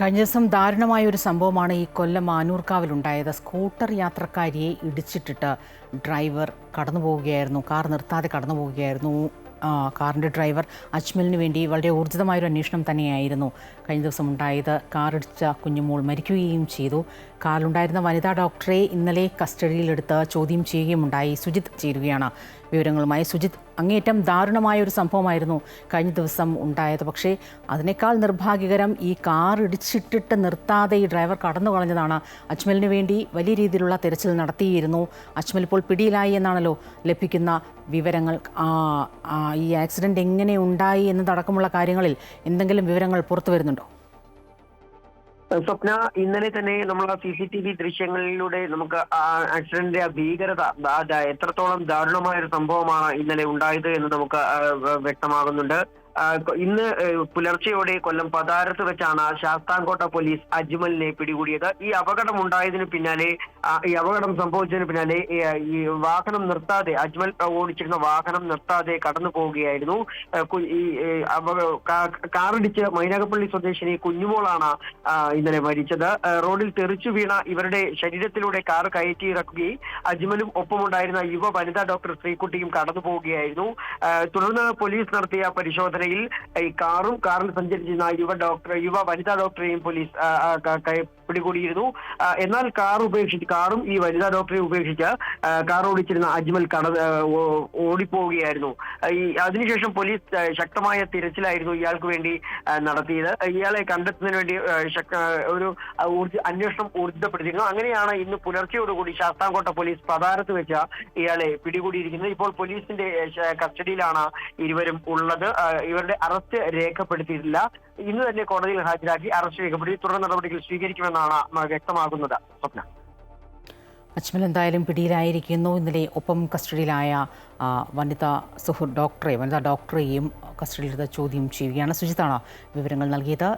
കഴിഞ്ഞ ദിവസം ദാരുണമായ ഒരു സംഭവമാണ് ഈ കൊല്ലം മാനൂർക്കാവിലുണ്ടായത് സ്കൂട്ടർ യാത്രക്കാരിയെ ഇടിച്ചിട്ടിട്ട് ഡ്രൈവർ കടന്നു പോവുകയായിരുന്നു. കാർ നിർത്താതെ കടന്നു പോവുകയായിരുന്നു. കാറിന്റെ ഡ്രൈവർ അജ്മലിന് വേണ്ടി വളരെ ഊർജിതമായൊരു അന്വേഷണം തന്നെയായിരുന്നു കഴിഞ്ഞ ദിവസം ഉണ്ടായത്. കാറിടിച്ച കുഞ്ഞുമോൾ മരിക്കുകയും ചെയ്തു. കാറിലുണ്ടായിരുന്ന വനിതാ ഡോക്ടറെ ഇന്നലെ കസ്റ്റഡിയിലെടുത്ത് ചോദ്യം ചെയ്യുകയുമുണ്ടായി. സുജിത് ചേരുകയാണ്. വിവരങ്ങളുമായി സുജിത് അങ്ങേയറ്റം ദാരുണമായ ഒരു സംഭവമായിരുന്നു കഴിഞ്ഞ ദിവസം ഉണ്ടായത്. പക്ഷേ അതിനേക്കാൾ നിർഭാഗ്യകരം ഈ കാർ ഇടിച്ചിട്ടിട്ട് നിർത്താതെ ഈ ഡ്രൈവർ കടന്നു കളഞ്ഞതാണ്. അജ്മലിന് വേണ്ടി വലിയ രീതിയിലുള്ള തിരച്ചിൽ നടത്തിയിരുന്നു. അജ്മൽ ഇപ്പോൾ പിടിയിലായി എന്നാണല്ലോ ലഭിക്കുന്ന വിവരങ്ങൾ. ഈ ആക്സിഡന്റ് എങ്ങനെ ഉണ്ടായി എന്നതടക്കമുള്ള കാര്യങ്ങളിൽ എന്തെങ്കിലും വിവരങ്ങൾ പുറത്തു വരുന്നുണ്ടോ സ്വപ്ന ഇന്നലെ തന്നെ നമ്മൾ ആ സി സി ടി വി ദൃശ്യങ്ങളിലൂടെ നമുക്ക് ആ ആക്സിഡന്റിന്റെ ആ ഭീകരത എത്രത്തോളം ദാരുണമായ ഒരു സംഭവമാണ് ഇന്നലെ ഉണ്ടായത് എന്ന് നമുക്ക് വ്യക്തമാകുന്നുണ്ട്. ഇന്ന് പുലർച്ചെയോടെ കൊല്ലം പതാരത്ത് വെച്ചാണ് ശാസ്താംകോട്ട പോലീസ് അജ്മലിനെ പിടികൂടിയത്. ഈ അപകടം ഉണ്ടായതിന് പിന്നാലെ ഈ അപകടം സംഭവിച്ചതിന് പിന്നാലെ ഈ, വാഹനം നിർത്താതെ അജ്മൽ ഓടിച്ചിരുന്ന വാഹനം നിർത്താതെ കടന്നു പോവുകയായിരുന്നു. ഈ കാറിടിച്ച് മൈനാകപ്പള്ളി സ്വദേശിനി കുഞ്ഞുമോളാണ് ഇന്നലെ മരിച്ചത്. റോഡിൽ തെറിച്ചു വീണ ഇവരുടെ ശരീരത്തിലൂടെ കാർ കയറ്റി ഇറക്കുകയും അജ്മലും ഒപ്പമുണ്ടായിരുന്ന യുവ വനിതാ ഡോക്ടർ ശ്രീകുട്ടിയും കടന്നു പോവുകയായിരുന്നു. തുടർന്ന് പോലീസ് നടത്തിയ പരിശോധനയിൽ ഈ കാറും കാറിൽ സഞ്ചരിച്ചിരുന്ന യുവ ഡോക്ടർ യുവ വനിതാ ഡോക്ടറെയും പോലീസ് പിടികൂടിയിരുന്നു. എന്നാൽ കാർ ഉപേക്ഷിച്ച് കാറും ഈ വനിതാ ഡോക്ടറെ ഉപേക്ഷിച്ച് കാർ ഓടിച്ചിരുന്ന അജ്മൽ കട ഓടിപ്പോവുകയായിരുന്നു. ഈ അതിനുശേഷം പോലീസ് ശക്തമായ തിരച്ചിലായിരുന്നു ഇയാൾക്ക് വേണ്ടി നടത്തിയത്. ഇയാളെ കണ്ടെത്തുന്നതിന് വേണ്ടി ഒരു ഊർജ അന്വേഷണം ഊർജിതപ്പെടുത്തിയിരുന്നു അങ്ങനെയാണ് ഇന്ന് പുലർച്ചയോടുകൂടി ശാസ്താംകോട്ട പോലീസ് പതാരത്ത് വെച്ച ഇയാളെ പിടികൂടിയിരിക്കുന്നത്. ഇപ്പോൾ പോലീസിന്റെ കസ്റ്റഡിയിലാണ് ഇരുവരും ഉള്ളത്. ഇവരുടെ അറസ്റ്റ് രേഖപ്പെടുത്തിയിട്ടില്ല. ഇന്ന് തന്നെ കോടതിയിൽ ഹാജരാക്കി അറസ്റ്റ് രേഖപ്പെടുത്തി തുടർ നടപടികൾ സ്വീകരിക്കുമെന്നാണ് വ്യക്തമാകുന്നത്. സ്വപ്ന. അജ്മൽ എന്തായാലും പിടിയിലായിരിക്കുന്നു. ഇന്നലെ ഒപ്പം കസ്റ്റഡിയിലായ വനിതാ സുഹൃ ഡോക്ടറെ വനിതാ ഡോക്ടറെയും കസ്റ്റഡിയിലെടുത്ത ചോദ്യം ചെയ്യുകയാണ്. സുജിത്താണ് വിവരങ്ങൾ നൽകിയത്.